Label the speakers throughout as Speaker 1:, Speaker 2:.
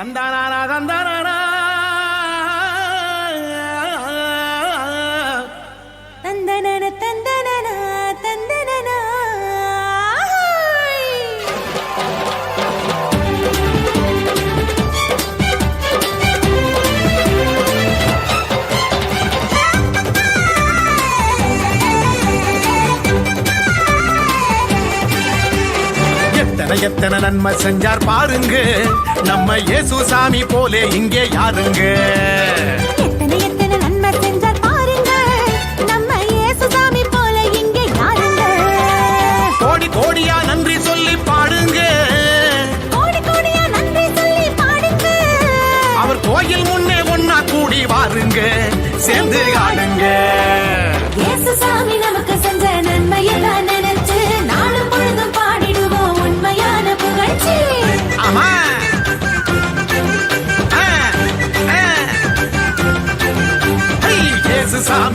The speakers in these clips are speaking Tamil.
Speaker 1: தந்தானா தந்தானா
Speaker 2: தந்தனன
Speaker 1: எத்தனை எத்தனை நன்மை செஞ்சார் பாருங்க. நம்ம இயேசு சாமி போலே இங்கே யாருங்க?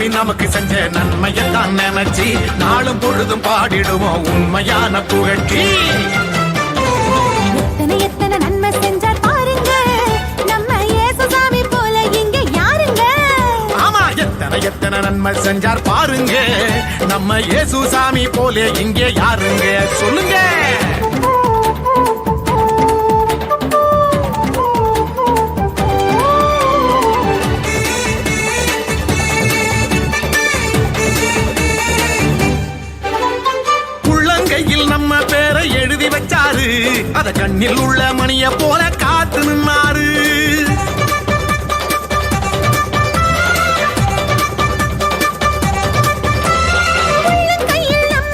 Speaker 1: சாமி நமக்கு செஞ்ச நன்மையெல்லாம் நினைச்சு நாளும் பொழுதும் பாடிடுவோம் உண்மையான புகழ்ச்சி.
Speaker 2: எத்தனை எத்தனை நன்மை செஞ்சார் பாருங்க. நம்ம இயேசுசாமி போல இங்க யாருங்க?
Speaker 1: ஆமா எத்தனை எத்தனை நன்மை செஞ்சார் பாருங்க. நம்ம இயேசு சாமி போலே இங்கே யாருங்க? சொல்லுங்க. நம்ம பேரை எழுதி வச்சாரு. அத கண்ணில் உள்ள மணிய போல காத்து நின்னாரு.
Speaker 2: கையில் நம்ம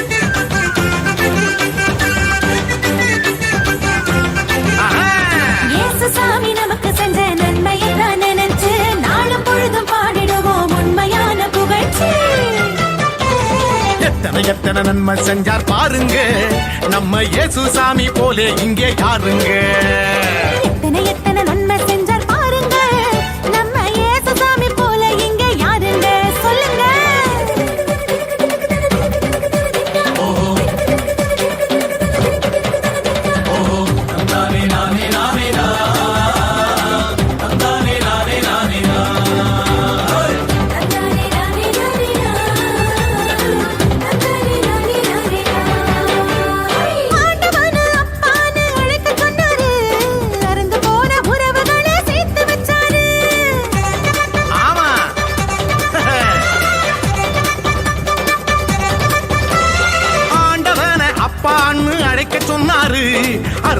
Speaker 1: எத்தனை எத்தனை நன்மை செஞ்சார் பாருங்க. நம்ம இயேசு சாமி போலே இங்கே யாருங்க?
Speaker 2: எத்தனை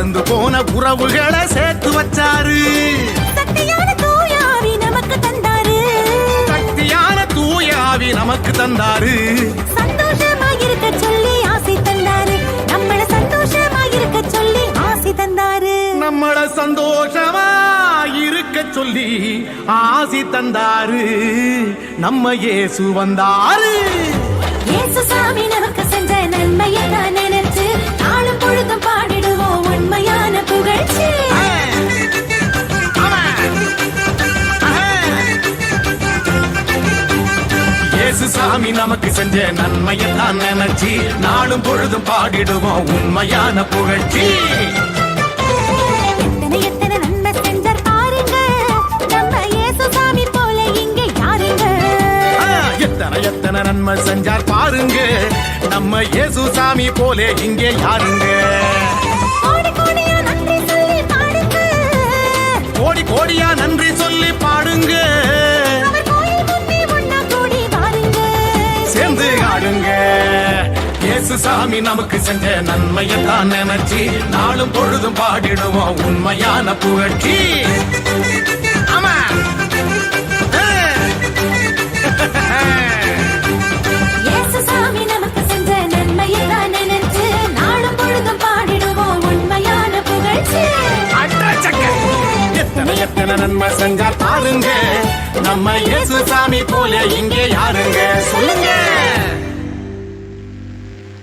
Speaker 1: அருந்து போன உறவுகளை சேர்த்து வச்சாரு
Speaker 2: சக்தியான தூய ஆவி நமக்கு தந்தாரு.
Speaker 1: தந்தாரு
Speaker 2: சந்தோஷமாயிருக்கச் சொல்லி ஆசை தந்தாரு. நம்மள சந்தோஷமாயிருக்கச் சொல்லி ஆசை தந்தாரு.
Speaker 1: நம்மள சந்தோஷமா இருக்க சொல்லி ஆசி தந்தாரு நம்ம இயேசு வந்தாரு
Speaker 2: இயேசுசாமி நமக்கு செஞ்ச நன்மையை நான் நினைச்சு நாளும் பொழுதும் பாடிடுவோம் உண்மையான புகழ்ச்சி.
Speaker 1: சாமி நமக்கு செஞ்ச நன்மையெல்லாம் நினைச்சு நாளும் பொழுதும் பாடிடுவோம் உண்மையான புகழ்ச்சி.
Speaker 2: எத்தனை எத்தனை நன்மை செஞ்சார் பாருங்க. நம்ம இயேசுசாமி போல இங்க யாருங்க?
Speaker 1: ஆ, எத்தனை எத்தனை நன்மை செஞ்சார் பாருங்க. நம்ம இயேசு சாமி போலே இங்கே யாருங்க?
Speaker 2: கோடியா நன்றி சொல்லி பாடுங்க.
Speaker 1: சேர்ந்து ஆடுங்க. இயேசு சாமி நமக்கு செஞ்ச நன்மையத்தான் நினைச்சு நாளும் பொழுதும் பாடிடுவோம் உண்மையான புகழ்ச்சி. ஆமா.
Speaker 2: எத்தனை நன்மை செஞ்சார் பாருங்க.
Speaker 1: நம்ம இயேசு சாமி போல இங்கே யாருங்க? சொல்லுங்க.